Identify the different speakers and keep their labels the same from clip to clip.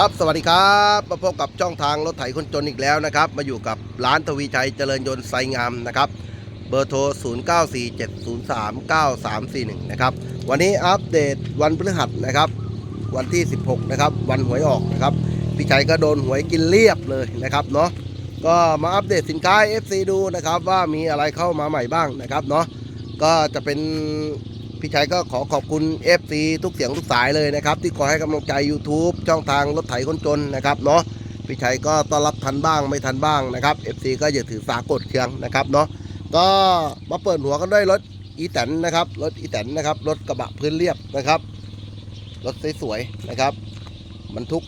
Speaker 1: ครับสวัสดีครับมาพบกับช่องทางรถไถคนจนอีกแล้วนะครับ มาอยู่กับร้านทวีชัยเจริญยนต์ไซงามนะครับ เบอร์โทร 0947039341 นะครับ วันนี้อัปเดตวันพฤหัสนะครับ วันที่ 16 นะครับ วันหวยออกนะครับ พี่ชัยก็โดนหวยกินเรียบเลยนะครับเนาะก็มาอัปเดตสินค้า FC ดูนะครับว่ามีอะไรเข้ามาใหม่บ้างนะครับเนาะก็จะเป็น พี่ชัยก็ขอขอบคุณ FC ทุกเสียงทุกสายเลยนะครับ ที่คอยให้กำลังใจ YouTube ช่องทางรถไถคนจนนะครับเนาะพี่ชัยก็ต้อนรับทันบ้างไม่ทันบ้างนะครับ FC ก็อย่าถือสากดเคืองนะครับเนาะก็มาเปิดหัวกันด้วยรถอีแตนนะครับรถอีแตนนะครับรถกระบะพื้นเรียบนะครับรถสวยๆนะครับบรรทุก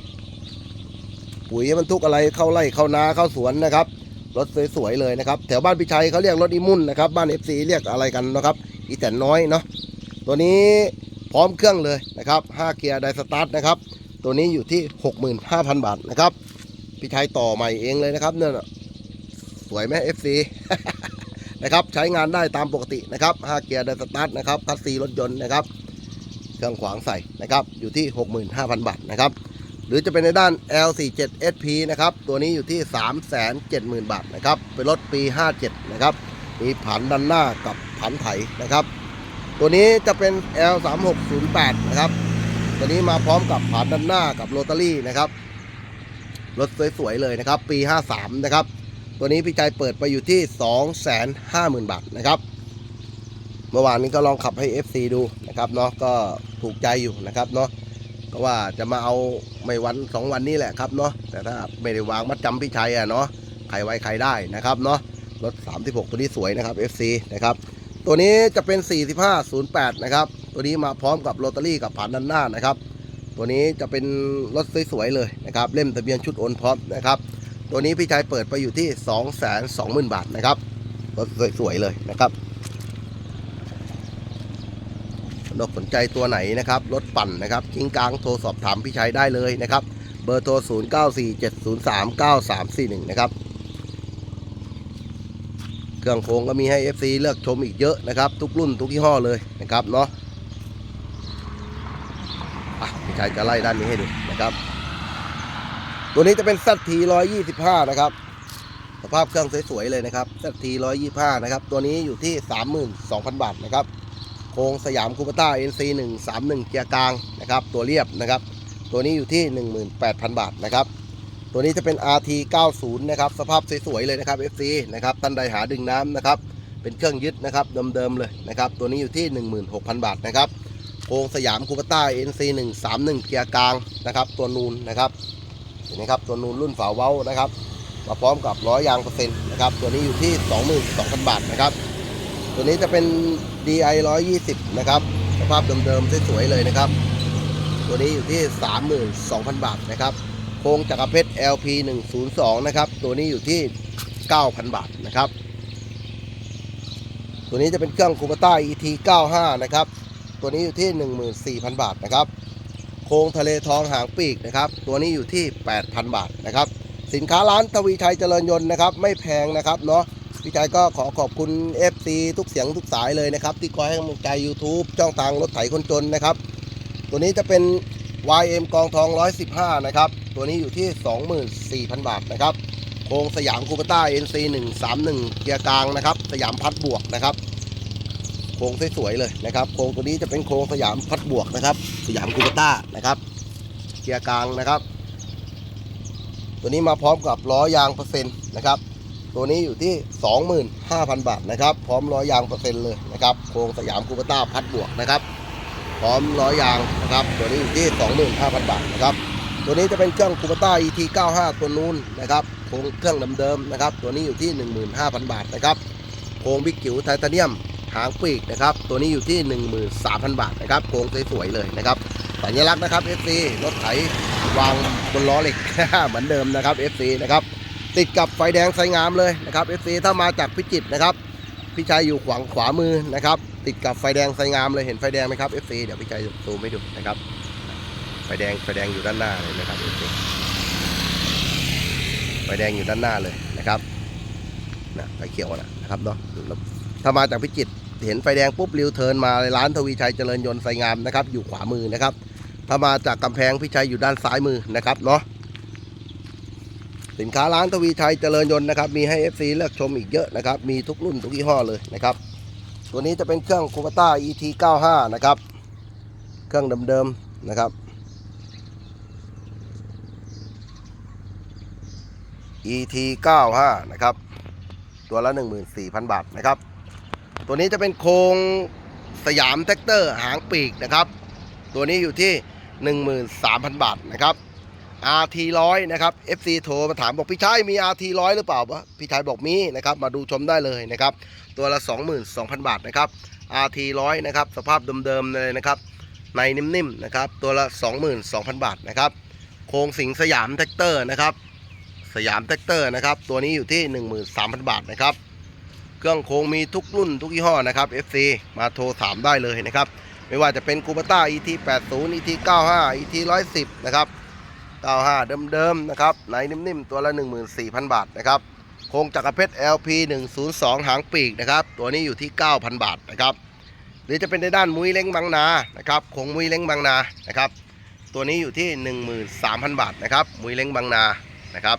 Speaker 1: ปุ๋ยบรรทุกอะไรเข้าไร่เข้านาเข้าสวนนะครับรถสวยๆเลยนะครับ แถวบ้านพี่ชัยเขาเรียกรถอีมุ่นนะครับ บ้าน FC เรียกอะไรกันนะครับ อีแตนน้อยเนาะ ตัวนี้พร้อมเครื่องเลยนะครับ5เกียร์ไดสตาร์ทนะครับ ตัวนี้อยู่ที่ 65,000 บาทนะครับ พี่ชัยต่อใหม่เองเลยนะครับเนี่ยสวยไหม FC นะครับใช้งานได้ตามปกตินะครับ5เกียร์ไดสตาร์ทนะครับคัสซีรถยนต์นะครับ เครื่องขวางใส่นะครับอยู่ที่ 65,000 บาทนะครับหรือจะเป็นในด้าน L47 SP นะครับ ตัวนี้อยู่ที่ 370,000 บาทนะครับ เป็นรถปี 57 นะครับ มีผันดันหน้ากับผันไถนะครับ ตัวนี้จะเป็น L3608 นะครับ ตัวนี้มาพร้อมกับผานด้านหน้ากับโรตารี่นะครับ รถสวยๆเลยนะครับ ปี 53 นะครับ ตัวนี้พี่ใจเปิดไปอยู่ที่ 250,000 บาทนะครับ เมื่อวานนี้ก็ลองขับให้ FC ดูนะครับเนาะ ก็ถูกใจอยู่นะครับเนาะ ก็ว่าจะมาเอาไม่วัน 2 วันนี้แหละครับเนาะ แต่ถ้าไม่ได้วางมัดจำพี่ชัยอะเนาะ ใครไว้ใครได้นะครับเนาะ รถ 36 ตัวนี้สวยนะครับ FC นะครับ ตัวนี้จะเป็น 4508 นะครับ ตัวนี้มาพร้อมกับโรตารี่กับผ่านด้านหน้านะครับ ตัวนี้จะเป็นรถสวยๆเลยนะครับ เล่มทะเบียนชุดโอนพร้อมนะครับ ตัวนี้พี่ชายเปิดไปอยู่ที่ 220,000 บาทนะครับ รถสวยๆเลยนะครับนกสนใจตัวไหนนะครับ รถปั่นนะครับกิ้งกลางโทรสอบถามพี่ชัยได้เลยนะครับ เบอร์โทร 0947039341 นะครับ เครื่องโครงก็มีให้ FC เลือกชมอีกเยอะนะครับ ทุกรุ่นทุกยี่ห้อเลยนะครับเนาะอะพี่ชายจะไล่ด้านนี้ให้ดูนะครับ ตัวนี้จะเป็น ZT 125นะครับสภาพเครื่องสวยๆเลยนะครับ ZT 125นะครับ ตัวนี้อยู่ที่32,000บาทนะครับโครงสยามคูปต้า NC 131เกียร์กลางนะครับ ตัวเรียบนะครับ ตัวนี้อยู่ที่18,000บาทนะครับ ตัวนี้จะเป็น RT 90นะครับสภาพสวยๆเลยนะครับ FC นะครับท่านใดหาดึงน้ำนะครับเป็นเครื่องยึดนะครับเดิมๆเลยนะครับตัวนี้อยู่ที่ 16,000 บาทนะครับโครงสยามคูปต้า NC 131เกียร์กลางนะครับตัวนูนนะครับเห็นไหมครับตัวนูนรุ่นฝาเว้านะครับมาพร้อมกับล้อยางเปอร์เซ็นต์นะครับตัวนี้อยู่ที่ 22,000 บาทนะครับตัวนี้จะเป็น DI 120นะครับสภาพเดิมๆสวยๆเลยนะครับตัวนี้อยู่ที่ 32,000 บาทนะครับ ครงจักรเพชร LP 102นะครับ ตัวนี้อยู่ที่ 9,000 บาทนะครับ ตัวนี้จะเป็นเครื่องคูปต้า ET 95นะครับ ตัวนี้อยู่ที่ 14,000 บาทนะครับ โครงทะเลทองหางปีกนะครับ ตัวนี้อยู่ที่ 8,000 บาทนะครับ สินค้าร้านทวีชัยเจริญยนต์นะครับ ไม่แพงนะครับเนาะพี่ชัยก็ขอขอบคุณ FC ทุกเสียงทุกสายเลยนะครับ ที่คอยให้กำลังใจ YouTube ช่องทางรถไถคนจนนะครับ ตัวนี้จะเป็น YM กองทอง 115 นะครับ ตัวนี้อยู่ที่ 24,000 บาทนะครับ โครงสยามคูปต้า NC 131เกียร์กลางนะครับ สยามพัดบวกนะครับ โครงสวยๆเลยนะครับ โครงตัวนี้จะเป็นโครงสยามพัดบวกนะครับ สยามคูปต้านะครับ เกียร์กลางนะครับ ตัวนี้มาพร้อมกับล้อยางเปอร์เซ็นต์นะครับ ตัวนี้อยู่ที่ 25,000 บาทนะครับ พร้อมล้อยางเปอร์เซ็นต์เลยนะครับ โครงสยามคูปต้าพัดบวกนะครับ พร้อมล้อยางนะครับ ตัวนี้อยู่ที่ 25,000 บาทนะครับ ตัวนี้จะเป็นเครื่องคูปต้า ET 95ตัวนู้นนะครับโครงเครื่องเดิมๆนะครับ ตัวนี้อยู่ที่ 15,000 บาทนะครับโครงบิ๊กจิ๋วไทเทเนียมหางปีกนะครับ ตัวนี้อยู่ที่ 13,000 บาทนะครับโครงสวยๆเลยนะครับสัญลักษณ์นะครับ FC รถไถวางบนล้อเหล็กเหมือนเดิมนะครับ FC นะครับติดกับไฟแดงไซงามเลยนะครับ FC ถ้ามาจากพิจิตรนะครับ พี่ชัยอยู่ขวางขวามือนะครับ ติดกับไฟแดงไซงามเลยเห็นไฟแดงไหมครับ FC เดี๋ยวพี่ชัยซูมให้ดูนะครับ ไฟแดงไฟแดงอยู่ด้านหน้าเลยนะครับ FC ไฟแดงอยู่ด้านหน้าเลยนะครับนะไฟเขียวนะนะครับเนาะถ้ามาจากพิจิตรเห็นไฟแดงปุ๊บริวเทิร์นมาร้านทวีชัยเจริญยนต์ไซงามนะครับ อยู่ขวามือนะครับ ถ้ามาจากกำแพงพี่ชัยอยู่ด้านซ้ายมือนะครับเนาะสินค้าร้านทวีชัยเจริญยนต์นะครับ มีให้ FC เลือกชมอีกเยอะนะครับ มีทุกรุ่นทุกยี่ห้อเลยนะครับ ตัวนี้จะเป็นเครื่องคูปต้า ET 95นะครับ เครื่องเดิมๆนะครับ ET 95นะครับ ตัวละ 14,000 บาทนะครับ ตัวนี้จะเป็นโครงสยามแท็กเตอร์หางปีกนะครับ ตัวนี้อยู่ที่ 13,000 บาทนะครับ RT 100นะครับ FC โทรมาถามบอกพี่ชายมี RT 100หรือเปล่าวะพี่ชายบอกมีนะครับ มาดูชมได้เลยนะครับ ตัวละ 22,000 บาทนะครับ RT 100นะครับสภาพเดิมๆเลยนะครับในนิ่มๆนะครับตัวละ 22,000 บาทนะครับโครงสิงสยามแท็กเตอร์นะครับสยามแท็กเตอร์นะครับตัวนี้อยู่ที่ 13,000 บาทนะครับเครื่องโครงมีทุกรุ่นทุกยี่ห้อนะครับ FC มาโทรถามได้เลยนะครับไม่ว่าจะเป็นคูปต้า ET 80 ET 95 ET 110นะครับ95 เดิมๆนะครับไหนนิ่มๆตัวละ 14,000 บาทนะครับ โครงจักรเพชร LP 102 หางปีกนะครับ ตัวนี้อยู่ที่ 9,000 บาทนะครับ หรือจะเป็นในด้านมุ้ยเล้งบางนานะครับโครงมุ้ยเล้งบางนานะครับ ตัวนี้อยู่ที่ 13,000 บาทนะครับ มุ้ยเล้งบางนานะครับ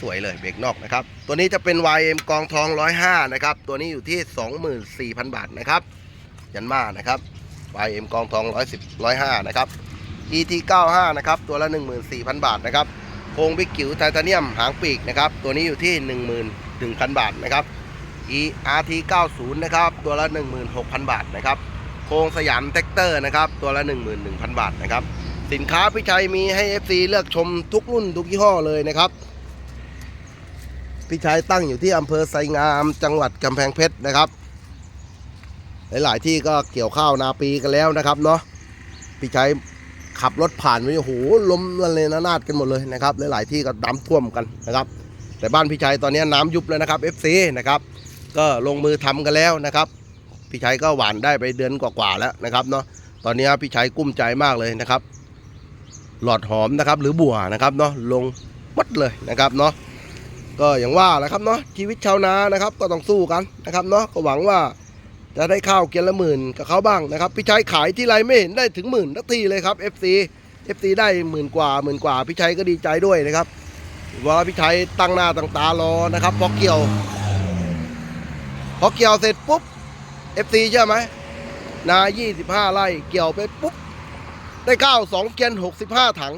Speaker 1: สวยๆเลยเบรกนอกนะครับ ตัวนี้จะเป็น YM กองทอง 105 นะครับ ตัวนี้อยู่ที่ 24,000 บาทนะครับ ยันมานะครับ YM กองทอง 110 105 นะครับ ET 95 นะครับ ตัวละ 14,000 บาทนะครับ โครงบิ๊กกิ๋วไทเทเนียมหางปีกนะครับ ตัวนี้อยู่ที่ 11,000 บาทนะครับ ERT 90นะครับตัวละ 16,000 บาทนะครับโครงสยามแท็กเตอร์นะครับตัวละ 11,000 บาทนะครับสินค้าพี่ชัยมีให้ FC เลือกชมทุกรุ่นทุกยี่ห้อเลยนะครับพี่ชัยตั้งอยู่ที่อำเภอไซงามจังหวัดกำแพงเพชรนะครับ หลาย ๆ ที่ก็เกี่ยวข้าวนาปีกันแล้วนะครับเนาะพี่ชัย ขับรถผ่านไปโอ้โหล้มละเลนานาดกันหมดเลยนะครับหลายๆที่ก็น้ำท่วมกันนะครับ แต่บ้านพี่ชัยตอนนี้น้ำยุบแล้วนะครับ FC นะครับก็ลงมือทำกันแล้วนะครับพี่ชัยก็หวานได้ไปเดือนกว่าๆแล้วนะครับเนาะตอนนี้พี่ชัยกุ้มใจมากเลยนะครับ หลอดหอมนะครับ หรือบัวนะครับเนาะลงมัดเลยนะครับเนาะก็อย่างว่าแหละครับเนาะชีวิตชาวนานะครับ ก็ต้องสู้กันนะครับเนาะก็หวังว่า จะได้ข้าวเกียนละหมื่นกับเขาบ้างนะครับพี่ชัยขายที่ไรไม่เห็นได้ถึงหมื่นทักทีเลยครับ FC FC ได้หมื่นกว่าหมื่นกว่าพี่ชัยก็ดีใจด้วยนะครับว่าพี่ชัยตั้งหน้าตั้งตารอนะครับพอเกี่ยวพอเกี่ยวเสร็จปุ๊บ FC เชื่อไหมนา 25ไร่เกี่ยวไปปุ๊บได้ข้าว2เกียน65 ถัง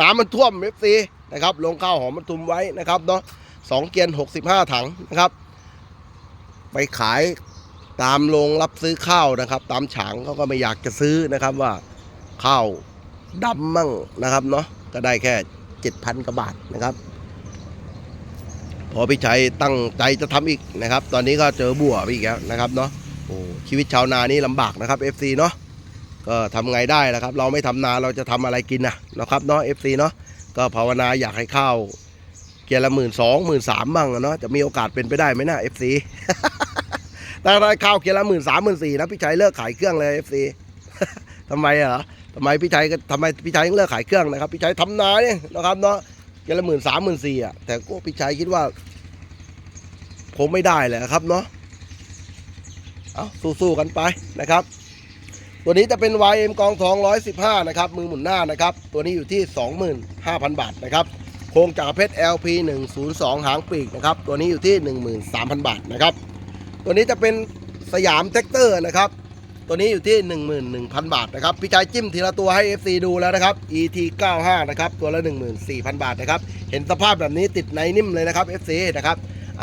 Speaker 1: น้ำมันท่วม FC นะครับลงข้าวหอมมันทุมไว้นะครับเนาะสองเกียน65 ถังนะครับ ไปขายตามโรงรับซื้อข้าวนะครับ ตามฉางเขาก็ไม่อยากจะซื้อนะครับว่าข้าวดำมั่งนะครับเนาะก็ได้แค่7,000กว่าบาทนะครับ พอพี่ชัยตั้งใจจะทำอีกนะครับ ตอนนี้ก็เจอบัวอีกแล้วนะครับเนาะโอ้ชีวิตชาวนานี่ลำบากนะครับ FC เนาะก็ทำไงได้ล่ะครับ เราไม่ทำนาเราจะทำอะไรกินนะนะครับเนาะ FC เนาะก็ภาวนาอยากให้ข้าว เกียร์ละหมื่นสองหมื่นสามบ้างอะเนาะจะมีโอกาสเป็นไปได้ไหมนะ FC ถ้าได้ข้าวเกียร์ละหมื่นสามหมื่นสี่นะพี่ชัยเลิกขายเครื่องเลย FC ทำไมอะเหรอทำไมพี่ชัยก็ทำไมพี่ชัยยังเลิกขายเครื่องนะครับพี่ชัยทำนาเนี่ยนะครับเนาะเกียร์ละหมื่นสามหมื่นสี่อะแต่ก็พี่ชัยคิดว่าคงไม่ได้แหละครับเนาะเอาสู้ๆกันไปนะครับ ตัวนี้จะเป็น YM กองทอง115 นะครับ มือหมุนหน้านะครับ ตัวนี้อยู่ที่ 25,000 บาทนะครับ โครงจากเพชร LP 102 หางปีกนะครับตัวนี้อยู่ที่ 13,000 บาทนะครับตัวนี้จะเป็นสยามแท็กเตอร์นะครับตัวนี้อยู่ที่ 11,000 บาทนะครับพี่ชายจิ้มทีละตัวให้ FC ดูแล้วนะครับ ET 95 นะครับตัวละ 14,000 บาทนะครับเห็นสภาพแบบนี้ติดในนิ่มเลยนะครับ FC นะครับ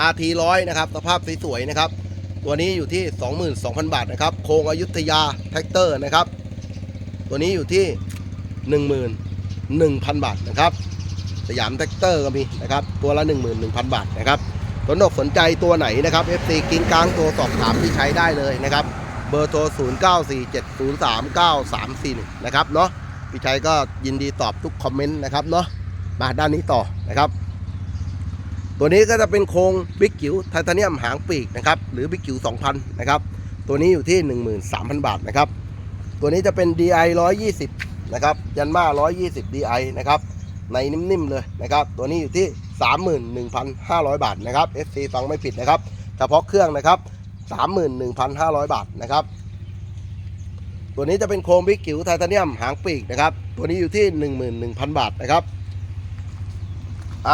Speaker 1: RT 100 นะครับสภาพสวยๆนะครับตัวนี้อยู่ที่ 22,000 บาทนะครับโครงอยุธยาแท็กเตอร์นะครับตัวนี้อยู่ที่ 11,000 บาทนะครับ สยามแท็กเตอร์ก็มีนะครับตัวละ 11,000 บาทนะครับสนอกสนใจตัวไหนนะครับ FC กิ้งกลางตัวสอบถามที่ใช้ได้เลยนะครับเบอร์โทร 0947039341 นะครับเนาะพี่ชัยก็ยินดีตอบทุกคอมเมนต์นะครับเนาะมาด้านนี้ต่อนะครับ ตัวนี้ก็จะเป็นโครงบิ๊กกิ๋วไทเทเนียมหางปีกนะครับหรือบิ๊กกิ๋ว2,000 นะครับ ตัวนี้อยู่ที่ 13,000 บาทนะครับ ตัวนี้จะเป็น DI 120 นะครับยันมา120 DI นะครับ ในนิ่มๆเลยนะครับตัวนี้อยู่ที่ 31,500 บาทนะครับ FC ฟังไม่ผิดนะครับเฉพาะเครื่องนะครับ 31,500 บาทนะครับตัวนี้จะเป็นโครงบิ๊กกิ๋วไทเทเนียมหางปีกนะครับ ตัวนี้อยู่ที่ 11,000 บาทนะครับ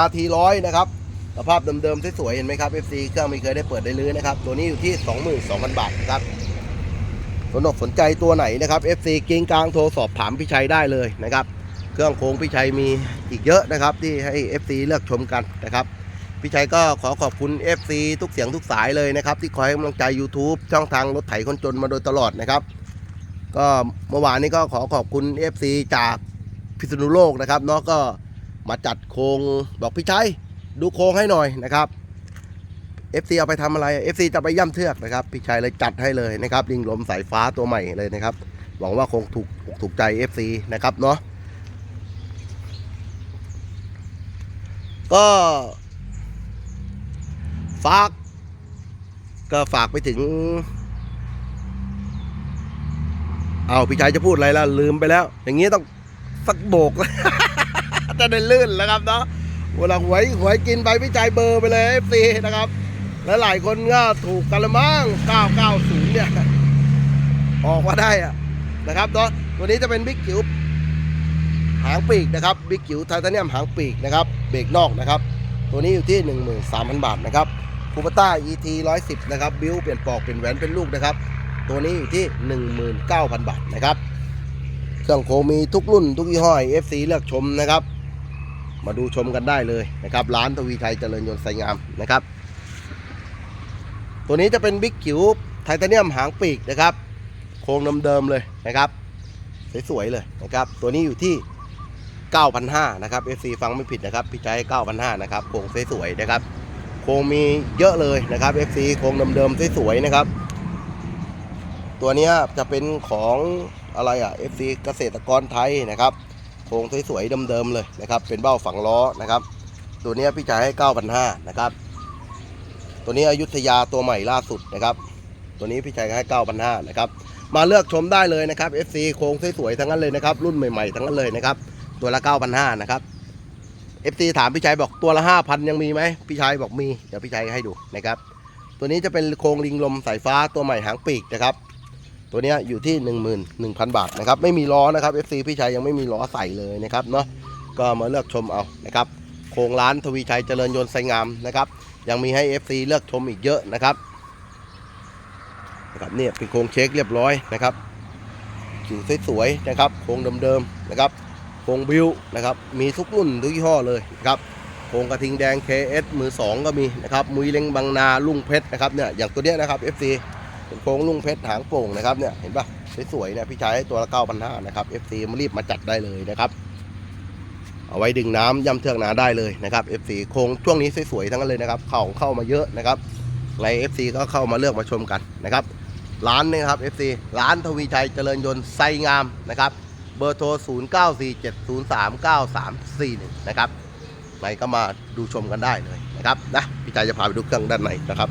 Speaker 1: RT 100 นะครับสภาพเดิมๆสวยๆเห็นไหมครับ FC เครื่องไม่เคยได้เปิดได้ลื้อนะครับ ตัวนี้อยู่ที่ 22,000 บาทนะครับสนอกสนใจตัวไหนนะครับ FC กิงกลางโทรสอบถามพี่ชัยได้เลยนะครับ เครื่องโค้งพี่ชัยมีอีกเยอะนะครับ ที่ให้ FC เลือกชมกันนะครับพี่ชัยก็ขอขอบคุณ FC ทุกเสียงทุกสายเลยนะครับ ที่คอยให้กำลังใจ YouTube ช่องทางรถไถคนจนมาโดยตลอดนะครับ ก็เมื่อวานนี้ก็ขอขอบคุณ FC จากพิษณุโลกนะครับเนาะก็มาจัดโครงบอกพี่ชัยดูโครงให้หน่อยนะครับ FC เอาไปทำอะไร FC จะไปย่ำเทือกนะครับ พี่ชัยเลยจัดให้เลยนะครับลิงลมสายฟ้าตัวใหม่เลยนะครับ หวังว่าคงถูกอกถูกใจ FC นะครับเนาะ ก็ฝากก็ฝากไปถึง เอาพี่ชายจะพูดอะไรแล้ว ลืมไปแล้ว อย่างนี้ต้องสักโบก จะได้ลื่นแล้วครับเนาะเวลาหวยหวยกินไปพี่ชายเบอร์ไปเลยเอฟซีนะครับ แล้วหลายคนก็ถูกกันละมั้ง990 เนี่ย ออกมาได้อะนะครับเนาะตัวนี้จะเป็นบิ๊กจิ๋วหางปีกนะครับบิ๊กจิ๋วไทเทเนียมหางปีกนะครับ เบรกนอกนะครับ ตัวนี้อยู่ที่ 13,000 บาทนะครับคูปต้า ET 110 นะครับ บิวเปลี่ยนปอกเปลี่ยนแหวนเป็นลูกนะครับ ตัวนี้อยู่ที่ 19,000 บาทนะครับ เครื่องโคมีทุกรุ่นทุกยี่ห้อ FC เลือกชมนะครับ มาดูชมกันได้เลยนะครับ ร้านทวีชัยเจริญยนต์ไซงามนะครับ ตัวนี้จะเป็นบิ๊กจิ๋วไทเทเนียมหางปีกนะครับ โครงเดิมๆเลยนะครับ สวยๆเลยนะครับ ตัวนี้อยู่ที่ 9,500นะครับ FC ฟังไม่ผิดนะครับ พี่ใจ9,500นะครับ โครงสวยๆนะครับ โครงมีเยอะเลยนะครับ FC โครงเดิมๆสวยๆนะครับ ตัวนี้จะเป็นของอะไรอะ FC เกษตรกรไทยนะครับ โครงสวยๆเดิมๆเลยนะครับ เป็นเบ้าฝังล้อนะครับ ตัวนี้พี่จ่ายให้9,500นะครับ ตัวนี้อยุธยาตัวใหม่ล่าสุดนะครับ ตัวนี้พี่จ่ายให้9,500นะครับ มาเลือกชมได้เลยนะครับ FC โครงสวยๆทั้งนั้นเลยนะครับ รุ่นใหม่ๆทั้งนั้นเลยนะครับ ตัวละ9,500นนะครับ FC ถามพี่ชัยบอกตัวละ5,000ยังมีไหมพี่ชัยบอกมี เดี๋ยวพี่ชัยให้ดูนะครับ ตัวนี้จะเป็นโครงลิงลมสายฟ้าตัวใหม่หางปีกนะครับ ตัวนี้อยู่ที่ 11,000 บาทนะครับ ไม่มีล้อนะครับ FC พี่ชัยยังไม่มีล้อใส่เลยนะครับเนาะก็มาเลือกชมเอานะครับ โครงร้านทวีชัยเจริญยนต์ไซงามนะครับ ยังมีให้ FC เลือกชมอีกเยอะนะครับนะครับเนี่ยเป็นโครงเช็คเรียบร้อยนะครับผิวสวยๆนะครับ โครงเดิมๆนะครับ ครงบิวนะครับมีทุกรุ่นทุกยี่ห้อเลยนะครับโครงกระทิงแดง KS มือ 2 ก็มีนะครับมุยเล็งบางนาลุงเพชรนะครับเนี่ยอย่างตัวเนี้ยนะครับ FC เป็นโครงลุงเพชรหางโป่งนะครับเนี่ยเห็นปะสวยๆเนี่ยพี่ชายให้ตัวละ9,500นะครับ FC มารีบมาจัดได้เลยนะครับเอาไว้ดึงน้ำย่ำเทือกนาได้เลยนะครับ FC โครงช่วงนี้สวยๆทั้งนั้นเลยนะครับเข้าเข้ามาเยอะนะครับใน FC ก็เข้ามาเลือกมาชมกันนะครับ ร้านนี้ครับ FC ร้านทวีชัยเจริญยนต์ไซงามนะครับ เบอร์โทร 0 9 4 7 0 3 9 3 4 1 นะครับไหนก็มาดูชมกันได้เลยนะครับนะพี่ชายจะพาไปดูเครื่องด้านในนะครับ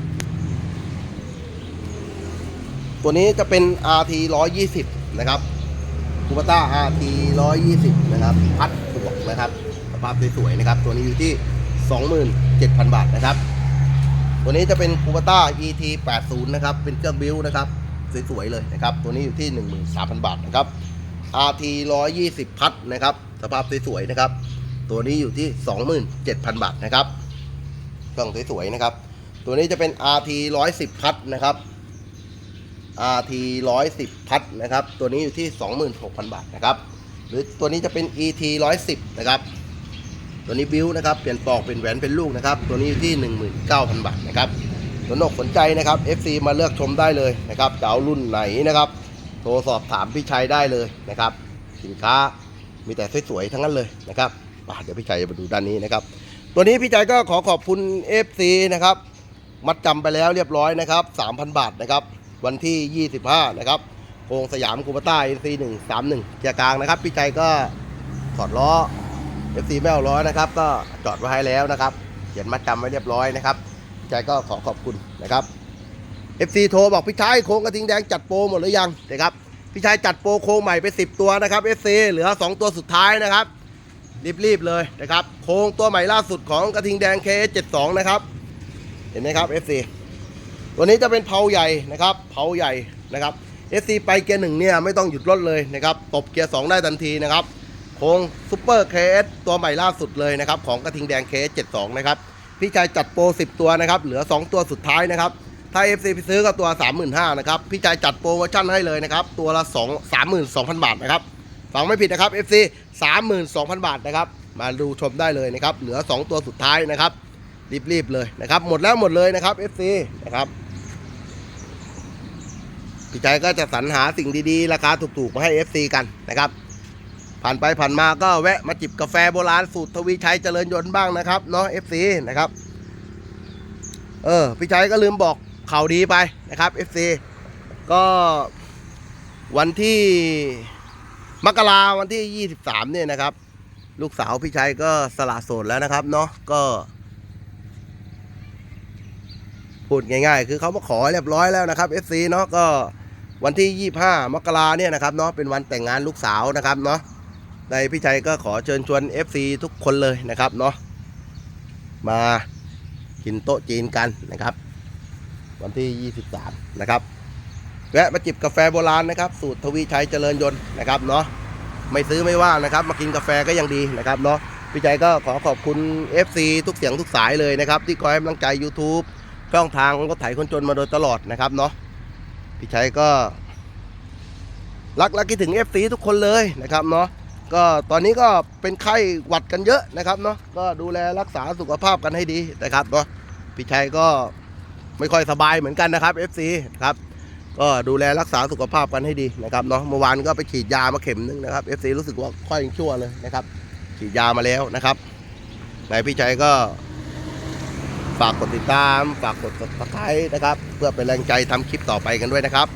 Speaker 1: ตัวนี้จะเป็น RT 120 นะครับคูปต้า RT 120 นะครับ พัดบวกนะครับสภาพสวยๆนะครับ ตัวนี้อยู่ที่ 27,000 บาทนะครับ ตัวนี้จะเป็นคูปต้า ET 80 นะครับ เป็นเครื่องบิวนะครับ สวยๆเลยนะครับ ตัวนี้อยู่ที่ 13,000 บาทนะครับ RT 120 พัดนะครับ สภาพสวยๆนะครับ ตัวนี้อยู่ที่ 27,000 บาทนะครับเครื่องสวยๆนะครับ ตัวนี้จะเป็น RT 110 พัดนะครับ RT 110 พัดนะครับ ตัวนี้อยู่ที่ 26,000 บาทนะครับ หรือตัวนี้จะเป็น ET 110 นะครับ ตัวนี้บิวนะครับ เปลี่ยนปอกเป็นแหวนเป็นลูกนะครับ ตัวนี้อยู่ที่ 19,000 บาทนะครับสนอกสนใจนะครับ FC มาเลือกชมได้เลยนะครับจะเอารุ่นไหนนะครับ รสอบถามพี่ชัยได้เลยนะครับ สินค้ามีแต่สวยๆทั้งนั้นเลยนะครับอะเดี๋ยวพี่ชัยจะมาดูด้านนี้นะครับ ตัวนี้พี่ชัยก็ขอขอบคุณ FC นะครับ มัดจำไปแล้วเรียบร้อยนะครับ 3,000 บาทนะครับ วันที่ 25 นะครับโครงสยามคูปต้า NC 131เกียร์กลางนะครับ พี่ชัยก็ถอดล้อ FC ไม่เอาล้อนะครับ ก็จอดไว้ให้แล้วนะครับ เขียนมัดจำไว้เรียบร้อยนะครับพี่ชัยก็ขอขอบคุณนะครับ FC โทรบอกพี่ชายโครงกระทิงแดงจัดโปรหมดหรือยังนะครับพี่ชายจัดโปรโครงใหม่ไป 10 ตัวนะครับ FC เหลือ 2 ตัวสุดท้ายนะครับรีบๆเลยนะครับ โครงตัวใหม่ล่าสุดของกระทิงแดง KS72 นะครับเห็นไหมครับ FC ตัวนี้จะเป็นเพาใหญ่นะครับเพาใหญ่นะครับ FC ไปเกียร์หนึ่งเนี่ยไม่ต้องหยุดรถเลยนะครับตบเกียร์สองได้ทันทีนะครับโค้งซูเปอร์เคสตัวใหม่ล่าสุดเลยนะครับของกระทิงแดงเคส72 นะครับพี่ชายจัดโปร10 ตัวนะครับเหลือ 2 ตัวสุดท้ายนะครับ ถ้า FC ไปซื้อก็ตัว 35,000นะครับ พี่ชายจัดโปรโมชั่นให้เลยนะครับ ตัวละ 2 32,000 บาทนะครับ ฟังไม่ผิดนะครับ FC 32,000 บาทนะครับ มาดูชมได้เลยนะครับ เหลือ 2 ตัวสุดท้ายนะครับ รีบๆเลยนะครับ หมดแล้วหมดเลยนะครับ FC นะครับ พี่ใจก็จะสรรหาสิ่งดีๆ ราคาถูกๆ มาให้ FC กันนะครับ ผ่านไปผ่านมาก็แวะมาจิบกาแฟโบราณสูตรทวีชัยเจริญยนต์บ้างนะครับเนาะ FC นะครับ เออ พี่ชัยก็ลืมบอก ข่าวดีไปนะครับ FC ก็วันที่มกราวันที่ 23 เนี่ยนะครับ ลูกสาวพี่ชัยก็สละโสดแล้วนะครับเนาะก็ พูดง่ายๆ คือเขามาขอเรียบร้อยแล้วนะครับ FC เนาะก็วันที่ 25 มกราเนี่ยนะครับเนาะเป็นวันแต่งงานลูกสาวนะครับเนาะในพี่ชัยก็ขอเชิญชวน FC ทุกคนเลยนะครับเนาะมากินโต๊ะจีนกันนะครับ วันที่ 23 นะครับแวะมาจิบกาแฟโบราณนะครับ สูตรทวีชัยเจริญยนต์นะครับเนาะไม่ซื้อไม่ว่านะครับ มากินกาแฟก็ยังดีนะครับเนาะพี่ชัยก็ขอขอบคุณ FC ทุกเสียงทุกสายเลยนะครับ ที่คอยให้กำลังใจ YouTube ช่องทางรถไถคนจนมาโดยตลอดนะครับเนาะพี่ชัยก็ รักและคิดถึง FC ทุกคนเลยนะครับเนาะก็ตอนนี้ก็เป็นไข้หวัดกันเยอะนะครับเนาะก็ดูแลรักษาสุขภาพกันให้ดีนะครับเนาะพี่ชัยก็ ไม่ค่อยสบายเหมือนกันนะครับ FC ครับก็ดูแลรักษาสุขภาพกันให้ดีนะครับเนาะเมื่อวานก็ไปฉีดยามาเข็มนึงนะครับ FC รู้สึกว่าค่อยยังชั่วเลยนะครับ ฉีดยามาแล้วนะครับนายพี่ชัยก็ฝากกดติดตาม ฝากกด subscribe นะครับ เพื่อเป็นแรงใจทำคลิปต่อไปกันด้วยนะครับ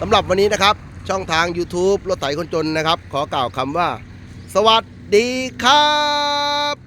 Speaker 1: สำหรับวันนี้นะครับ ช่องทาง YouTube รถไถคนจนนะครับ ขอกล่าวคำว่า สวัสดีครับ